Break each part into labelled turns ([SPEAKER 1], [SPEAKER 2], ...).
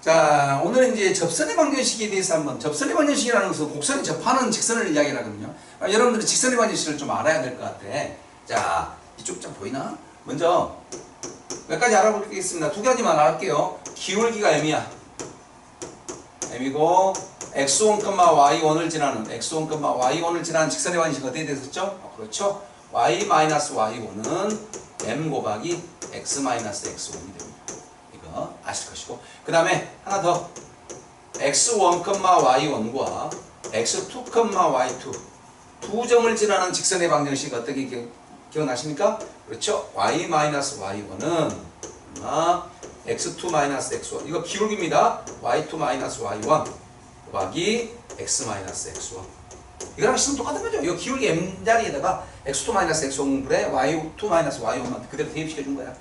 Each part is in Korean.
[SPEAKER 1] 자, 오늘은 이제 접선의 방정식에 대해서 한번 접선의 방정식이라는 것은 곡선에 접하는 직선을 이야기하거든요. 아, 여러분들은 직선의 방정식을 좀 알아야 될 것 같아. 자, 이쪽 좀 보이나? 먼저 몇 가지 알아보겠습니다. 두 가지만 알게요. 기울기가 m이야. m이고 x1, y1을 지나는 x1, y1을 지나는 직선의 방정식 어떻게 됐었죠? 어, 그렇죠. y-y1은 m 곱하기 x-x1이 됩니다. 이거 아실 것이고 그 다음에 하나 더 x1, y1과 x2, y2 두 점을 지나는 직선의 방정식 어떻게 기억, 기억나십니까? 그렇죠. y-y1은 얼마? x2-x1 이거 기울기입니다. y2-y1 곱하기 x-x1 이거랑 시점 똑같은 거죠. 이거 기울기 m 자리에다가 x2-x1분의 y2-y1만 그대로 대입시켜 준 거야.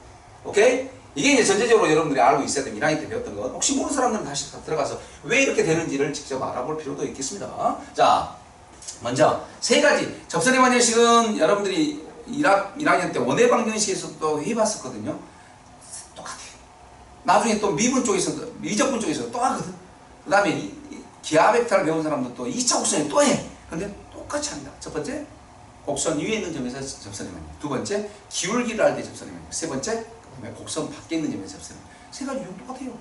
[SPEAKER 1] 오케이? 이게 이제 전체적으로 여러분들이 알고 있어야 됩니다. 1학년 때 배웠던 거. 혹시 모르는 사람들은 다시 들어가서 왜 이렇게 되는지를 직접 알아볼 필요도 있겠습니다. 자, 먼저 세 가지. 접선의 방정식은 여러분들이 1학, 1학년 때 원의 방정식에서 또 해봤었거든요. 똑같아. 나중에 또 미분 쪽에서도, 미적분 쪽에서도 또 하거든. 그 다음에 기하 벡터를 배운 사람도 또 2차 곡선에 또 해. 근데 똑같이 합니다. 첫 번째, 곡선 위에 있는 점에서 접선의 방정식. 두 번째, 기울기를 할 때 접선의 방정식. 세 번째, 곡선 밖에 있는 점에서 방정식. 세 가지 유형 똑같아요.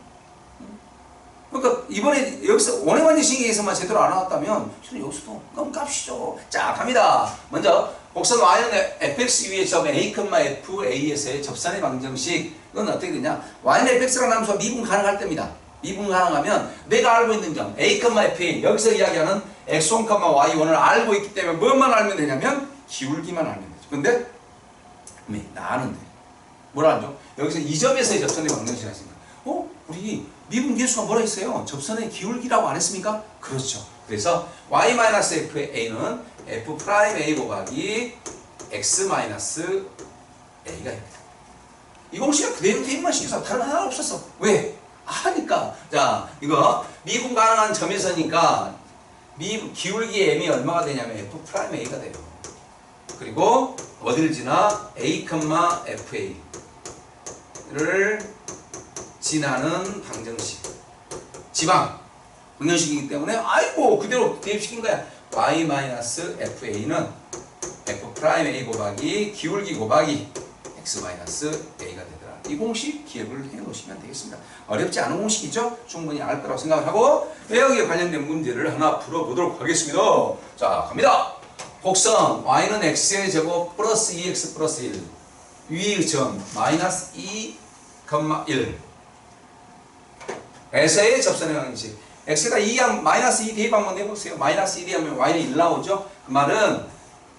[SPEAKER 1] 그러니까 이번에 여기서 원의 방정식에서만 제대로 안 나왔다면 저는 여기서도 그럼 값이죠. 자 갑니다. 먼저 곡선 y는 fx 위에 점 a, f, a에서의 접선의 방정식 이건 어떻게 되냐? y는 fx라는 함수가 미분 가능할 때입니다. 미분 가능하면 내가 알고 있는 점 a, f, 여기서 이야기하는 x1, y1을 알고 있기 때문에 뭐만 알면 되냐면 기울기만 알면 되죠. 근데 네, 나 아는 데뭘 알죠? 여기서 이 점에서의 접선의 방정식이 있습니다. 어? 우리 미분 계수가 뭐라 했어요? 접선의 기울기라고 안 했습니까? 그렇죠. 그래서 y-fa는 f'A 곱하기 x-a가 됩니다. 이 공식을 그대로 대입만 시켜서 다른 하나 없었어. 왜? 아니까. 자, 이거 미분 가능한 점에서니까 미 기울기의 m이 얼마가 되냐면 f'A가 돼요. 그리고 어디를 지나 a, fa를 지나는 방정식. 지방. 방정식이기 때문에 아이고 그대로 대입시킨 거야. Y-fa는 f'A 곱하기 기울기 곱하기 x-a가 되더라. 이 공식 기억을 해 놓으시면 되겠습니다. 어렵지 않은 공식이죠? 충분히 알 거라고 생각을 하고 여기에 관련된 문제를 하나 풀어보도록 하겠습니다. 자 갑니다 곡선 y는 x의 제곱 플러스 2x 플러스 1 위의 점 마이너스 2, 1 에서의 접선의 방식 x가 2하면 마이너스 2 대입 한번 해보세요. 마이너스 1이 하면 y는 1 나오죠? 그 말은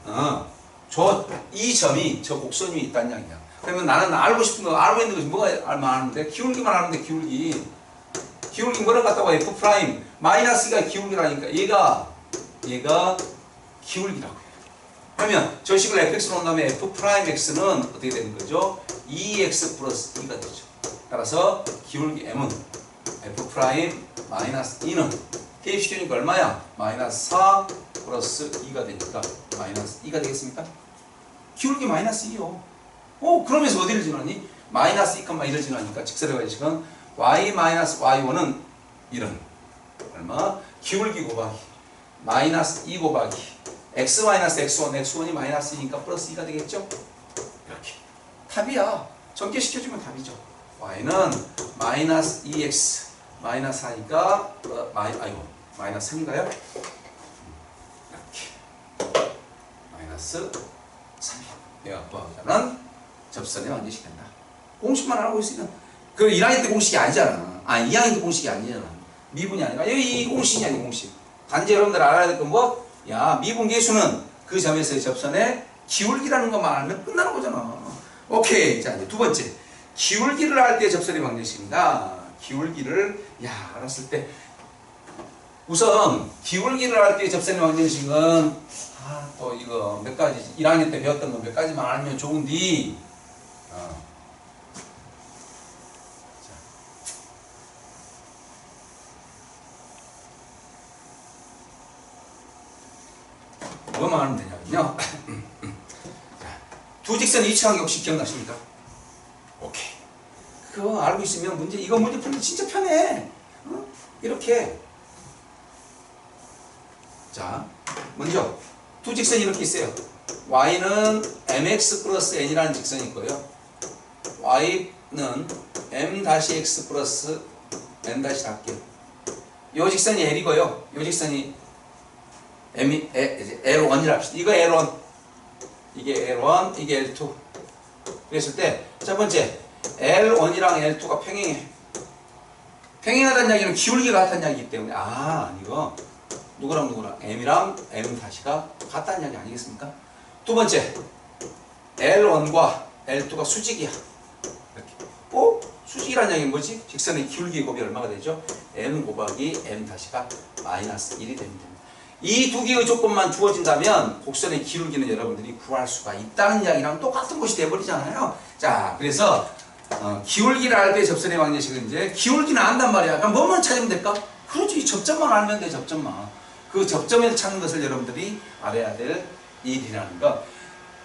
[SPEAKER 1] 어, 저 이 점이 저 곡선 위에 있다는 이야기야. 그러면 나는 알고 싶은 거 알고 있는 것이 뭐가 알만 하는데? 기울기만 아는데 기울기. 기울기 뭐를 갖다가 f 프라임. 마이너스가 기울기라니까. 얘가 얘가 기울기라고 해요 그러면 저 식을 fx로 온다면 f 프라임 x는 어떻게 되는 거죠 2x 플러스 2가 되죠 따라서 기울기 m은 f 프라임 마이너스 2는 대입시키니까 얼마야? 마이너스 4 플러스 2가 되니까 마이너스 2가 되겠습니까? 기울기 마이너스 2요. 어 그러면서 어디를 지나니? 마이너스 2, 1을 지나니까 직선의 관식은 y 마이너스 y1은 1은 얼마? 기울기 곱하기 마이너스 2 곱하기 x 마이너스 x1, x1이 마이너스 2니까 플러스 2가 되겠죠? 이렇게 답이야. 전개시켜주면 답이죠. y는 마이너스 2x 마이너스 4니까 마이, 아이고 마이너스 3인가요? 이렇게 마이너스 3이야 내가 구하자는 접선의 완전식 된다 공식만 알고 있으면 그 1학년 때 공식이 아니잖아 아 2학년 때 공식이 아니잖아 미분이 아니라 여기 이 공식이 아니 공식 단지 여러분들 알아야 될 건 뭐? 야 미분 계수는 그 점에서의 접선의 기울기라는 것만 알면 끝나는 거잖아. 오케이. 자 이제 두 번째. 기울기를 할 때 접선의 방정식입니다. 기울기를 야 알았을 때. 우선 기울기를 할 때 접선의 방정식은 아, 또 이거 몇 가지 1학년 때 배웠던 거 몇 가지만 알면 좋은디 뭐만 하면 되냐면요 자, 두 직선 이치항 혹시 기억나십니까? 오케이 그거 알고 있으면 문제 이거 문제 풀기 진짜 편해 이렇게 자 먼저 두 직선이 이렇게 있어요. y는 mx 플러스 n이라는 직선이 있고요. y는 m-x 플러스 n 다시 할게요. 요 직선이 l이고요. 요 직선이 m L1이라 합시다. 이거 L1 이게 L1 이게 L2 그랬을 때 첫 번째 L1이랑 L2가 평행해. 평행하다는 이야기는 기울기가 같다는 이야기이기 때문에 아 이거 누구랑 누구랑 M이랑 M 다시가 같다는 이야기 아니겠습니까? 두 번째 L1과 L2가 수직이야. 이렇게. 어? 수직이라는 이야기는 뭐지? 직선의 기울기 곱이 얼마가 되죠? M 곱하기 M 다시가 마이너스 1이 됩니다. 이 두 개의 조건만 주어진다면 곡선의 기울기는 여러분들이 구할 수가 있다는 이야기랑 똑같은 것이 돼버리잖아요. 자, 그래서 어, 기울기를 알 때 접선의 방정식은 이제 기울기는 안단 말이야. 그럼 뭐만 찾으면 될까? 그렇지. 접점만 알면 돼. 접점만. 그 접점에서 찾는 것을 여러분들이 알아야 될 일이라는 거.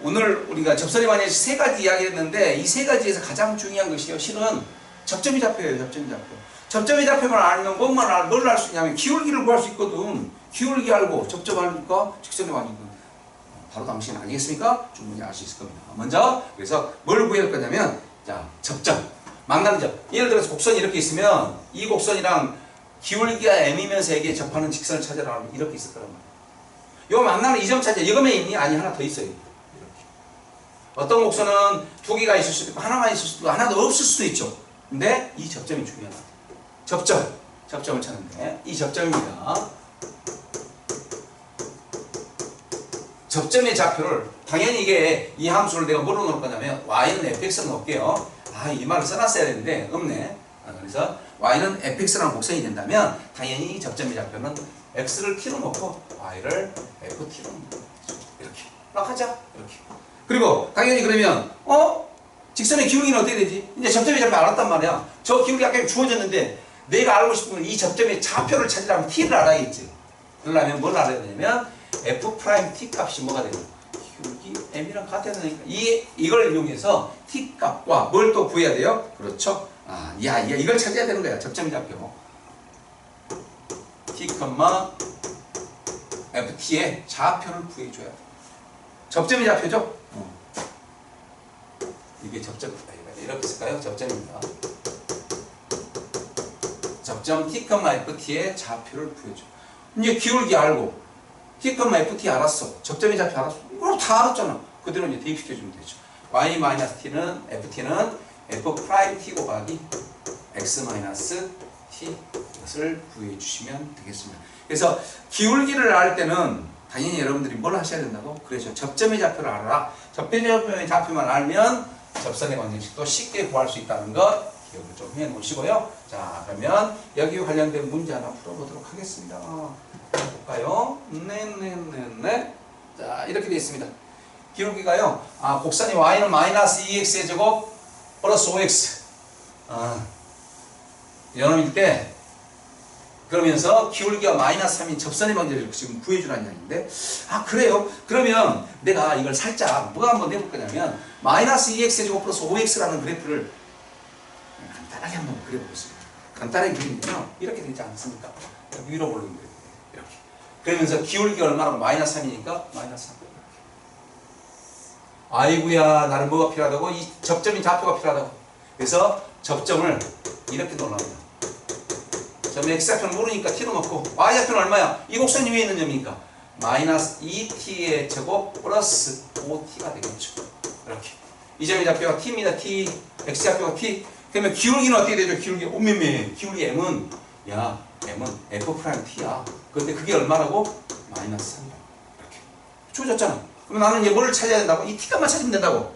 [SPEAKER 1] 오늘 우리가 접선의 방정식 세 가지 이야기했는데 이 세 가지에서 가장 중요한 것이요. 실은 접점이 잡혀요. 접점이 잡혀. 접점이 잡히면 알면 알, 뭘알 수 있냐면 기울기를 구할 수 있거든. 기울기 알고 접점 알니까 직선의 방정식 바로 당신 아니겠습니까? 충분히 알 수 있을 겁니다. 먼저 그래서 뭘 구해야 할 거냐면 자 접점 망간점 예를 들어서 곡선이 이렇게 있으면 이 곡선이랑 기울기가 m이면서 에게 접하는 직선을 찾아라 하면 이렇게 있을 거란 말이야. 요 만나는 이점 찾아 이거만 있니? 아니 하나 더 있어요. 이렇게. 어떤 곡선은 두 개가 있을 수도 있고 하나만 있을 수도 있고 하나도 없을 수도 있죠. 근데 이 접점이 중요하다. 접점 접점을 찾는데 이 접점입니다. 접점의 좌표를 당연히 이게 이 함수를 내가 뭐로 넣을 거냐면 y는 fx로 넣을게요. 아 이 말을 써놨어야 되는데 없네. 아, 그래서 y는 fx라는 곡선이 된다면 당연히 이 접점의 좌표는 x를 t로 놓고 y를 ft로 이렇게 막 하자 이렇게. 그리고 당연히 그러면 어 직선의 기울기는 어떻게 되지? 이제 접점의 좌표 알았단 말이야. 저 기울기 아까 주어졌는데 내가 알고 싶으면 이 접점의 좌표를 찾으려면 t를 알아야겠지. 그러려면 뭘 알아야 되냐면 f 프라임 t 값이 뭐가 되냐? 기울기 m이랑 같아야 되니까 이 이걸 이용해서 t 값과 뭘 또 구해야 돼요? 그렇죠? 아, 야, 야 이걸 찾아야 되는 거야. 접점이 잡혀. t, ft의 좌표를 구해줘야 돼. 접점이 좌표죠? 어. 이게 접점 이렇게 쓸까요? 접점입니다. 접점 t, ft의 좌표를 구해줘. 이제 기울기 알고 t, ft 알았어. 접점의 좌표 알았어. 이걸 다 알았잖아. 그대로 이제 대입시켜주면 되죠. y t는 ft는 f 프라임 t 곱하기 x 마이너스 t 이것을 구해 주시면 되겠습니다. 그래서 기울기를 알 때는 당연히 여러분들이 뭘 하셔야 된다고? 그래서 접점의 좌표를 알아라. 접점의 좌표만 알면 접선의 방정식도 쉽게 구할 수 있다는 것 기억을 좀 해 놓으시고요. 자, 그러면 여기 관련된 문제 하나 풀어보도록 하겠습니다. 볼까요? 네네네네. 자, 이렇게 되어 있습니다. 기울기가요. 아, 곡선이 y는 마이너스 2x의 제곱 플러스 5x. 아, 연놈일 때 그러면서 기울기가 마이너스 3인 접선의 방정식을 지금 구해주라는 이야기인데 아 그래요? 그러면 내가 이걸 살짝 뭐가 한번 내볼 거냐면 마이너스 2x의 제곱 플러스 5x라는 그래프를 그려보겠습니다. 간단하게 그리면요 이렇게 되지 않습니까? 위로 올리는 거예요. 이렇게. 그러면서 기울기가 얼마나 마이너스 3이니까 마이너스 3. 아이구야 나는 뭐가 필요하다고? 이 접점인 좌표가 필요하다고. 그래서 접점을 이렇게 놓으랍니다. 점 x좌표는 모르니까 t로 넣고 y좌표는 얼마야? 이 곡선 위에 있는 점이니까 마이너스 2t의 제곱 플러스 5t가 되겠죠. 이렇게. 이 점의 좌표가 t입니다. t. x좌표가 t. 그러면 기울기는 어떻게 되죠? 기울기 오메메 기울기 m은 야 m은 f 프라임 t야. 근데 그게 얼마라고? 마이너스 3이야. 이렇게. 주어졌잖아. 그럼 나는 이제 뭘 찾아야 된다고? 이 t값만 찾으면 된다고.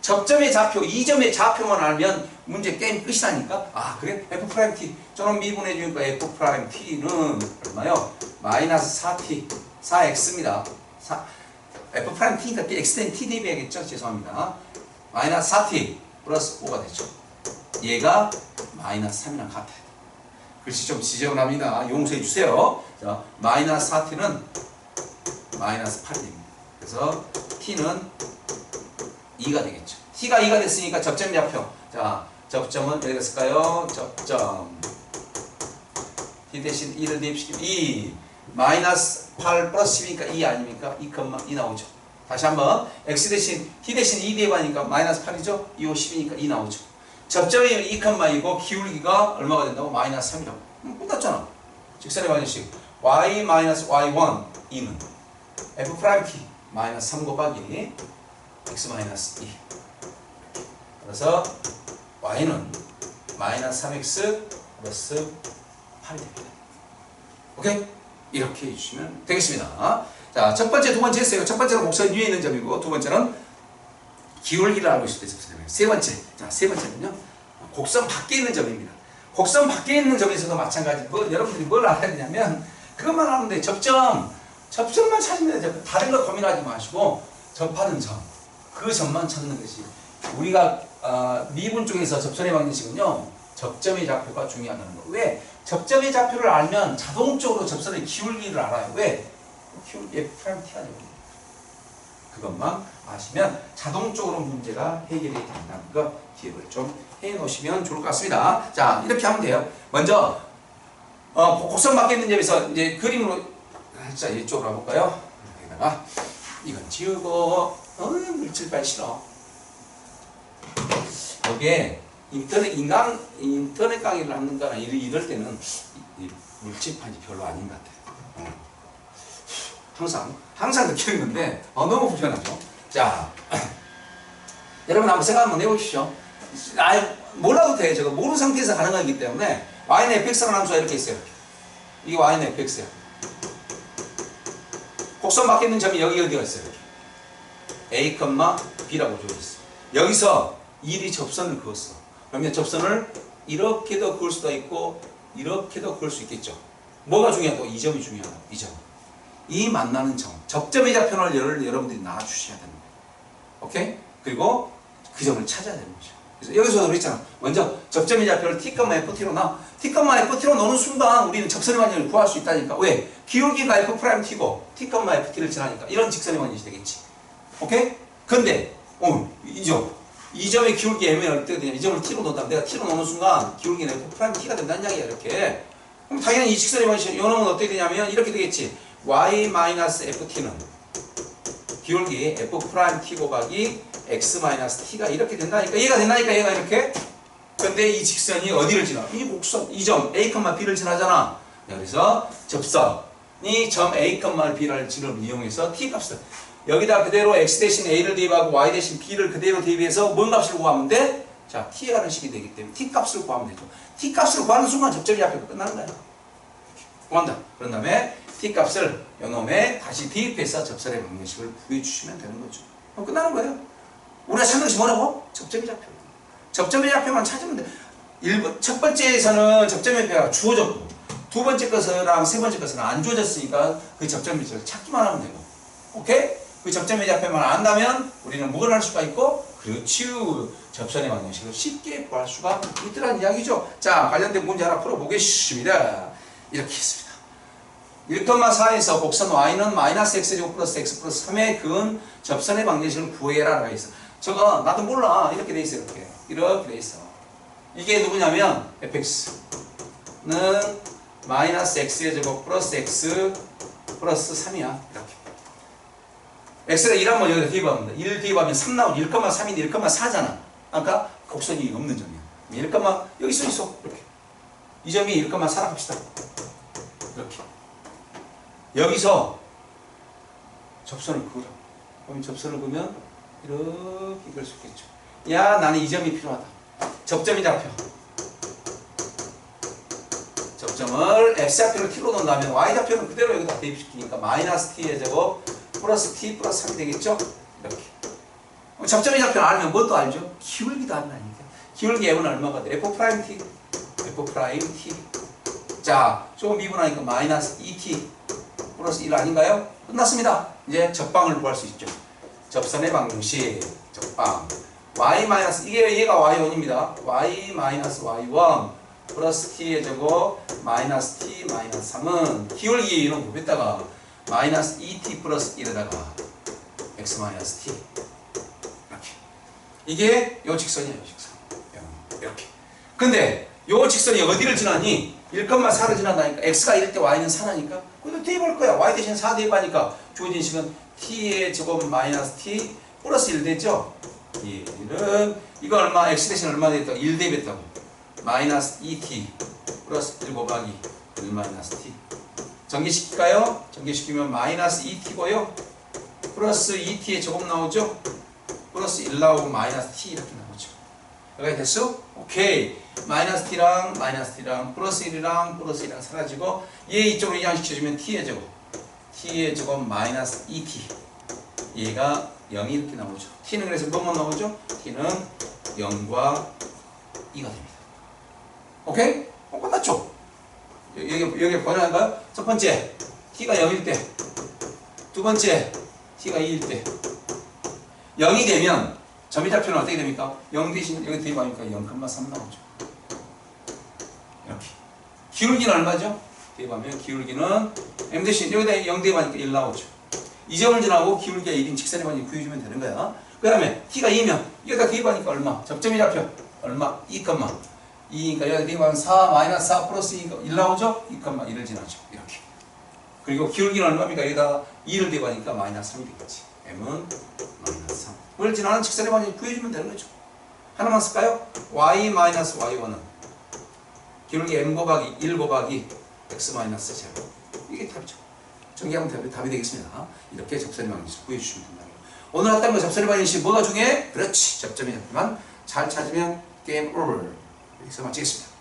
[SPEAKER 1] 접점의 좌표, 이 점의 좌표만 알면 문제 게임 끝이라니까? 아, 그래? f 프라임 t. 저는 미분해 주니까 f 프라임 t는 얼마요? 마이너스 4t, 4x입니다. 4, f 프라임 t니까 x 된 t 대비하겠죠? 죄송합니다. 마이너스 4t 플러스 5가 되죠. 얘가 마이너스 3이랑 같아요. 글씨 좀 지저분합니다. 용서해 주세요. 자, 마이너스 4t는 마이너스 8이 됩니다. 그래서 t는 2가 되겠죠. t가 2가 됐으니까 접점 좌표. 자, 접점은 어디가 있을까요? 접점. t 대신 2를 대입시키면 2 마이너스 8 플러스 10이니까 2 아닙니까? 2, 2 나오죠. 다시 한번 x 대신 t 대신 2 대입하니까 마이너스 8이죠. 2, 5, 10이니까 2 나오죠. 접점이 2, 2이고 기울기가 얼마가 된다고? 마이너스 3이라고. 음, 끝났잖아. 직선의 방정식 y 마이너스 y1 2는 f 프라임 t 마이너스 3 곱하기 x 마이너스 2 그래서 y는 마이너스 3x 플러스 8이 됩니다. 오케이? 이렇게 해주시면 되겠습니다. 자, 첫 번째, 두 번째 했어요. 첫 번째는 곡선 위에 있는 점이고, 두 번째는 기울기를 알고 있을 때 점이에요. 세 번째, 자, 세 번째는요, 곡선 밖에 있는 점입니다. 곡선 밖에 있는 점에서도 마찬가지. 뭐, 여러분들이 뭘 알아야 되냐면, 그것만 하면 돼. 접점, 접점만 찾으면 되죠. 다른 거 고민하지 마시고, 접하는 점, 그 점만 찾는 것이. 우리가 어, 미분 쪽에서 접선의 방정식은요, 접점의 좌표가 중요하다는 거. 왜? 접점의 좌표를 알면 자동적으로 접선의 기울기를 알아요. 왜? 기울기 F 프라임 T가 되거든요. 그것만 아시면 자동적으로 문제가 해결이 된다는 거 기억을 좀 해 놓으시면 좋을 것 같습니다. 자, 이렇게 하면 돼요. 먼저 어, 곡선 밖에 있는 점에서 이제 그림으로 자, 이쪽으로 가볼까요? 여기다가 이건 지우고 어, 물질 빨 싫어. 여기에 인터넷 인강 인터넷 강의를 하는 거나 이럴, 때는 이, 이 물질 판이 별로 아닌 것 같아요. 어. 항상 항상 느끼는 건데 어, 너무 불편하죠. 자, 여러분 한번 생각 한번 해보십시오. 아, 몰라도 돼. 저거 모르는 상태에서 가능하기 거기 때문에 y는 fx라는 함수가 이렇게 있어요. 이게 y는 fx야. 곡선 밖에 있는 점이 여기 어디가 있어요? 여기. a, b라고 주어졌어. 여기서 1이 접선을 그었어. 그러면 접선을 이렇게도 그을 수도 있고 이렇게도 그을 수 있겠죠. 뭐가 중요하고 이 점이 중요하다. 이 점. 이 만나는 점. 좌표를 여러, 여러분들이 놔주셔야 됩니다. 오케이? 그리고 그 점을 찾아야 되는 거죠. 그래서 여기서도 그랬잖아. 먼저 접점의 좌표를 t, ft로 놔. t, ft로 놓는 순간 우리는 접선의 관계를 구할 수 있다니까. 왜? 기울기가 f 프라임 t고 t, ft를 지나니까 이런 직선의 관계이 되겠지. 오케이? 근데 어, 이 점. 이 점의 기울기 m이 어떻게 되냐? 이 점을 t로 놓다. 내가 t로 놓는 순간 기울기는 f 프라임 t가 된다는 이야기야. 이렇게. 그럼 당연히 이 직선의 관계 요놈은 어떻게 되냐면 이렇게 되겠지. Y ft는 기울기 f 프라임 t 곱하기 x 마이너스 t가 이렇게 된다니까. 얘가 된다니까 얘가 이렇게? 근데 이 직선이 어디를 지나? 이 곡선 이 점 a, b를 지나잖아. 그래서 접선이 점 a, b를 지름 이용해서 t 값을. 여기다 그대로 x 대신 a를 대입하고 y 대신 b를 그대로 대입해서 뭔 값을 구하면 돼? 자 t에 가는 식이 되기 때문에 t 값을 구하면 되죠. t 값을 구하는 순간 접점이 앞에 끝나는 거야. 구한다. 그런 다음에 t 값을 요놈에 다시 대입해서 접선의 방정식을 구해 주시면 되는 거죠 그럼 끝나는 거예요 우리가 찾는 것이 뭐라고? 접점의 좌표. 접점의 좌표만 찾으면 돼. 1번, 첫 번째에서는 접점의 좌표가 주어졌고, 두 번째 것이랑 세 번째 것은 안 주어졌으니까 그 접점의 좌표를 찾기만 하면 되고. 오케이? 그 접점의 좌표만 안다면 우리는 뭘할 수가 있고, 그렇지. 접선의 방정식을 쉽게 구할 수가 있더란 이야기죠. 자, 관련된 문제 하나 풀어보겠습니다. 이렇게 했습니다. 1,4에서 곡선 y는 마이너스 x제곱 플러스 x 플러스 3의 근 접선의 방정식을 구해라 라고 있어. 저거 나도 몰라. 이렇게 돼 있어 이렇게. 이렇게 돼 있어. 이게 누구냐면 fx는 마이너스 x의 제곱 플러스 x 플러스 3이야 이렇게. x가 1하면 여기다 돼. 1 대입하면 3 나오지 1,3인데 1,4잖아. 아까 곡선이 없는 점이야. 1, 여기 써 있어. 이렇게. 이 점이 1,4라 합시다. 이렇게 여기서 접선을 그으라 그럼 접선을 그으면 이렇게 그릴 수 있겠죠. 야, 나는 이 점이 필요하다. 접점이 잡혀. 접점을 x좌표를 t로 놓는다면 y좌표는 그대로 여기다 대입시키니까 마이너스 t의 제곱 플러스 t 플러스 3이 되겠죠? 이렇게. 접점의 좌표를 알면 뭣도 알죠? 기울기도 안다니까. 기울기 m은 얼마가 돼? f 프라임 t. f 프라임 t. 자, 조금 미분하니까 마이너스 2t 플러스 1 아닌가요? 끝났습니다. 이제 적방을 구할 수 있죠. 접선의 방정식 적방 y 마이너스 이게 얘가 y1입니다. y 마이너스 y1 플러스 t의 제곱 마이너스 t 마이너스 3은 기울기 이런 곱했다가 마이너스 2t 플러스 1에다가 x 마이너스 t 이렇게 이게 요 직선이에요 직선 이렇게 근데 요 직선이 어디를 지나니 1,4를 지나다니까 x가 1일 때 y는 4라니까 그래도 대입할 거야 y 대신 4 대입하니까 주어진 식은 t의 제곱 마이너스 t 플러스 1 됐죠? 얘는 이거 얼마 x 대신 얼마 됐다고 1 대입했다고 마이너스 2t 플러스 1 곱하기 1 마이너스 t 전개시킬까요? 전개시키면 마이너스 2t고요 플러스 2t의 제곱 나오죠? 플러스 1 나오고 마이너스 t 이렇게 나오죠 여기가 됐어? 오케이 마이너스 t랑 마이너스 t랑 플러스 1이랑 플러스 1이랑 사라지고 얘 이쪽으로 이항시켜주면 t의 제곱 t의 제곱 마이너스 2t 얘가 0이 이렇게 나오죠 t는 그래서 뭐만 나오죠? t는 0과 2가 됩니다 오케이? 어, 끝났죠? 여기, 여기 번역할까요? 첫 번째 t가 0일 때 두 번째 t가 2일 때 0이 되면 점이 잡표는 어떻게 됩니까? 0 대신 여기 대입 하니까 0,3 나오죠 이렇게 기울기는 얼마죠? 대입하면 기울기는 m 대신 여기다 0 대입하니까 1 나오죠 이 점을 지나고 기울기가 1인 직선의 관계 구해주면 되는 거야 그 다음에 t가 2면 여기다 대입하니까 얼마? 접점이 잡혀 얼마? 2, 2니까 여기 대입하면 4 마이너스 4 플러스 2, 1 나오죠? 2, 1을 지나죠 이렇게 그리고 기울기는 얼마입니까? 여기다 2를 대입하니까 마이너스 3이 되겠지 m은 마이너스 3 그걸 지나는 관계 구해주면 되는 거죠. 하나만 쓸까요? y 마이너스 y1은 기울기 m 곱하기 1 곱하기 x 마이너스 제로. 이게 답이죠. 정리하면 답이, 답이 되겠습니다. 이렇게 접선의 방정식 구해주시면 된다 오늘 했던 거 접선의 방정식 뭐가 중요해? 그렇지. 접점이 잡히만 잘 찾으면 게임 오버 여기서 마치겠습니다